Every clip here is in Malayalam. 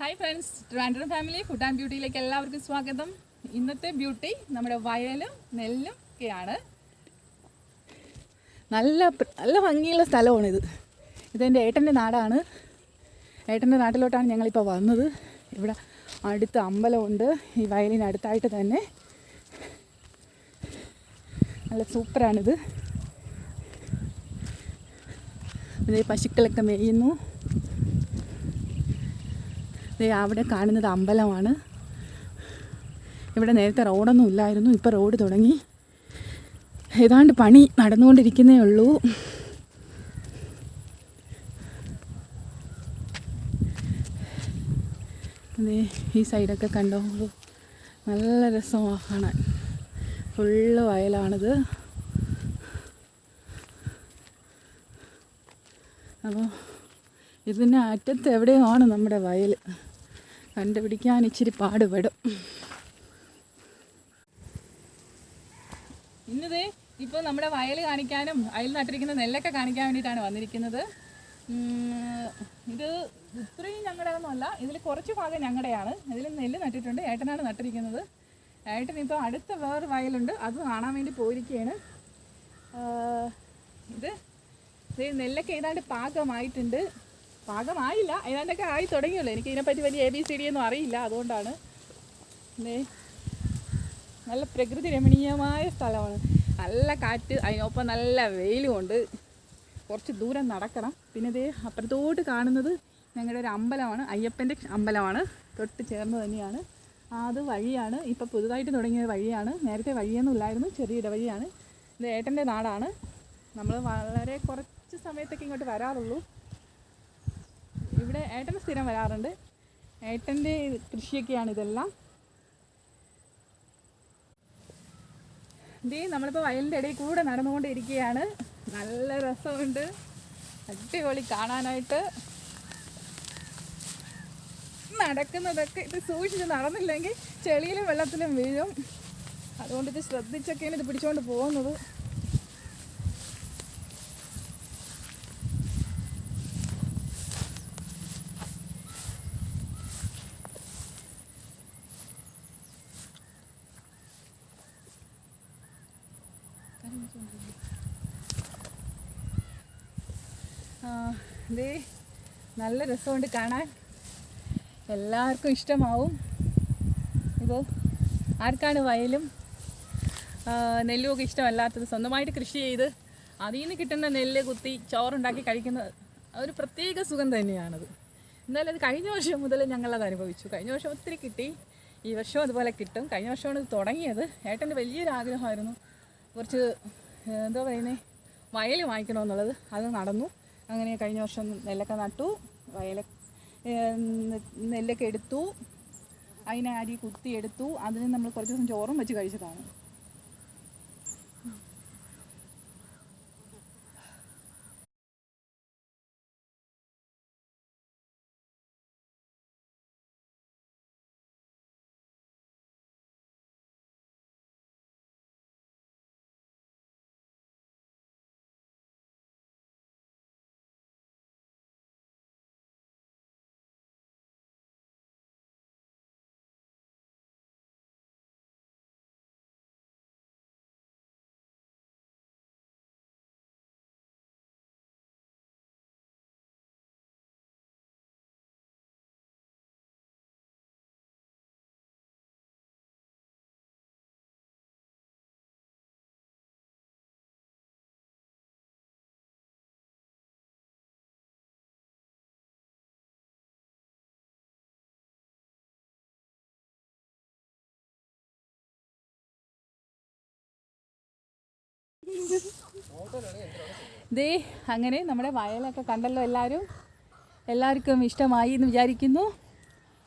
Hi friends trender family food and ബ്യൂട്ടിയിലേക്ക് എല്ലാവർക്കും സ്വാഗതം. ഇന്നത്തെ ബ്യൂട്ടി നമ്മുടെ വയലും നെല്ലും ഒക്കെയാണ്. നല്ല നല്ല ഭംഗിയുള്ള സ്ഥലമാണിത് ഇതെന്റെ ഏട്ടന്റെ നാടാണ്. ഏട്ടന്റെ നാട്ടിലോട്ടാണ് ഞങ്ങളിപ്പോൾ വന്നത്. ഇവിടെ അടുത്ത് അമ്പലമുണ്ട്. ഈ വയലിനടുത്തായിട്ട് തന്നെ. നല്ല സൂപ്പറാണിത്. പശുക്കളൊക്കെ മേയുന്നു. അവിടെ കാണുന്നത് അമ്പലമാണ്. ഇവിടെ നേരത്തെ റോഡൊന്നും ഇല്ലായിരുന്നു ഇപ്പോൾ റോഡ് തുടങ്ങി. ഏതാണ്ട് പണി നടന്നുകൊണ്ടിരിക്കുന്നേ ഉള്ളൂ. അതേ ഈ സൈഡൊക്കെ കണ്ടോ? നല്ല രസമാണ് കാണാൻ. ഫുള്ള് വയലാണിത്. അപ്പോൾ ഇതിന്റെ അറ്റത്ത് എവിടെയാണ് നമ്മുടെ വയൽ കണ്ടുപിടിക്കാൻ ഇച്ചിരി പാടുപെടും. ഇന്നതേ ഇപ്പോൾ നമ്മുടെ വയൽ കാണിക്കാനും അയൽ നട്ടിരിക്കുന്ന നെല്ലൊക്കെ കാണിക്കാൻ വേണ്ടിയിട്ടാണ് വന്നിരിക്കുന്നത്. ഇത് ഇത്രയും ഞങ്ങളുടെയൊന്നുമല്ല ഇതിൽ കുറച്ച് ഭാഗം ഞങ്ങളുടെയാണ്. ഇതിൽ നെല്ല് നട്ടിട്ടുണ്ട് ഏട്ടനാണ് നട്ടിരിക്കുന്നത്. ഏട്ടൻ ഇപ്പോൾ അടുത്ത വേറെ വയലുണ്ട് അത് കാണാൻ വേണ്ടി പോയിരിക്കുകയാണ്. ഇത് നെല്ലൊക്കെ ഏതാണ്ട് പാകമായിട്ടുണ്ട്. പാകമായില്ല. ഏതാണ്ടൊക്കെ ആയി തുടങ്ങിയല്ലോ? എനിക്ക് ഇതിനെപ്പറ്റി വലിയ എ ബി സി ഡി ഒന്നും അറിയില്ല. അതുകൊണ്ടാണ്. നല്ല പ്രകൃതി രമണീയമായ സ്ഥലമാണ്. നല്ല കാറ്റ് അതിനൊപ്പം നല്ല വെയിലുമുണ്ട്. കുറച്ച് ദൂരം നടക്കണം. പിന്നെ ഇതേ അപ്പുറത്തോട്ട് കാണുന്നത് ഞങ്ങളുടെ ഒരു അമ്പലമാണ്. അയ്യപ്പന്റെ അമ്പലമാണ്. തൊട്ട് ചേർന്ന് തന്നെയാണ്. അത് വഴിയാണ്. ഇപ്പോൾ പുതുതായിട്ട് തുടങ്ങിയ വഴിയാണ്. നേരത്തെ വഴിയൊന്നും ഇല്ലായിരുന്നു. ചെറിയ ഇടവഴിയാണ്. ഇത് ഏട്ടന്റെ നാടാണ്. നമ്മൾ വളരെ കുറച്ച് സമയത്തൊക്കെ ഇങ്ങോട്ട് വരാറുള്ളൂ. ഇവിടെ ഏട്ടൻ സ്ഥിരം വരാറുണ്ട്. ഏട്ടന്റെ കൃഷിയൊക്കെയാണ് ഇതെല്ലാം. ദേ നമ്മളിപ്പോൾ വയലിന്റെ ഇടയിൽ കൂടെ നടന്നുകൊണ്ടിരിക്കുകയാണ്. നല്ല രസമുണ്ട്. അടിപൊളി കാണാനായിട്ട്. നടക്കുന്നതൊക്കെ ഇത് സൂക്ഷിച്ച് നടന്നില്ലെങ്കിൽ ചെളിയിലും വെള്ളത്തിലും വീഴും. അതുകൊണ്ട് ഇത് ശ്രദ്ധിച്ചൊക്കെയാണ് ഇത് പിടിച്ചുകൊണ്ട് പോകുന്നത്. ദേ നല്ല രസമുണ്ട് കാണാൻ. എല്ലാവർക്കും ഇഷ്ടമാവും. ഇത് ആർക്കാണ് വയലും നെല്ലുമൊക്കെ ഇഷ്ടമല്ലാത്തത്? സ്വന്തമായിട്ട് കൃഷി ചെയ്ത് അതിൽ നിന്ന് കിട്ടുന്ന നെല്ല് കുത്തി ചോറുണ്ടാക്കി കഴിക്കുന്ന ഒരു പ്രത്യേക സുഖം തന്നെയാണത്. എന്നാലും അത് കഴിഞ്ഞ വർഷം മുതൽ ഞങ്ങളത് അനുഭവിച്ചു. കഴിഞ്ഞ വർഷം ഒത്തിരി കിട്ടി. ഈ വർഷം അതുപോലെ കിട്ടും. കഴിഞ്ഞ വർഷമാണ് ഇത് തുടങ്ങിയത്. ഏട്ടന്റെ വലിയൊരു ആഗ്രഹമായിരുന്നു. കുറച്ച് എന്താ പറയുന്നത് വയൽ വാങ്ങിക്കണമെന്നുള്ളത്. അത് നടന്നു. അങ്ങനെ കഴിഞ്ഞ വർഷം നെല്ലൊക്കെ നട്ടു. വയല നെല്ലൊക്കെ എടുത്തു. അതിനെ അരി കുത്തിയെടുത്തു അതിന് നമ്മൾ കുറച്ച് ദിവസം ചോറും വെച്ച് കഴിച്ചതാണ്. ദേ അങ്ങനെ നമ്മുടെ വയലൊക്കെ കണ്ടല്ലോ എല്ലാവരും എല്ലാവർക്കും ഇഷ്ടമായി എന്ന് വിചാരിക്കുന്നു.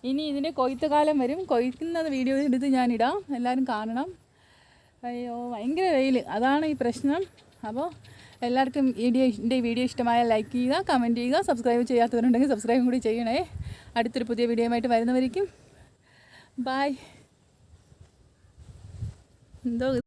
ഇനി ഇതിന്റെ കൊയ്ത്ത് കാലം വരും കൊയ്ക്കുന്നത് വീഡിയോ എടുത്ത് ഞാനിടാം എല്ലാവരും കാണണം. അയ്യോ ഭയങ്കര വെയിൽ അതാണ് ഈ പ്രശ്നം. അപ്പോൾ എല്ലാവർക്കും വീഡിയോ എന്റെ വീഡിയോ ഇഷ്ടമായ ലൈക്ക് ചെയ്യുക കമന്റ് ചെയ്യുക സബ്സ്ക്രൈബ് ചെയ്യാത്തവരുണ്ടെങ്കിൽ സബ്സ്ക്രൈബും കൂടി ചെയ്യണേ. അടുത്തൊരു പുതിയ വീഡിയോയുമായിട്ട് വരുന്നവരിക്കും. ബായ് എന്തോ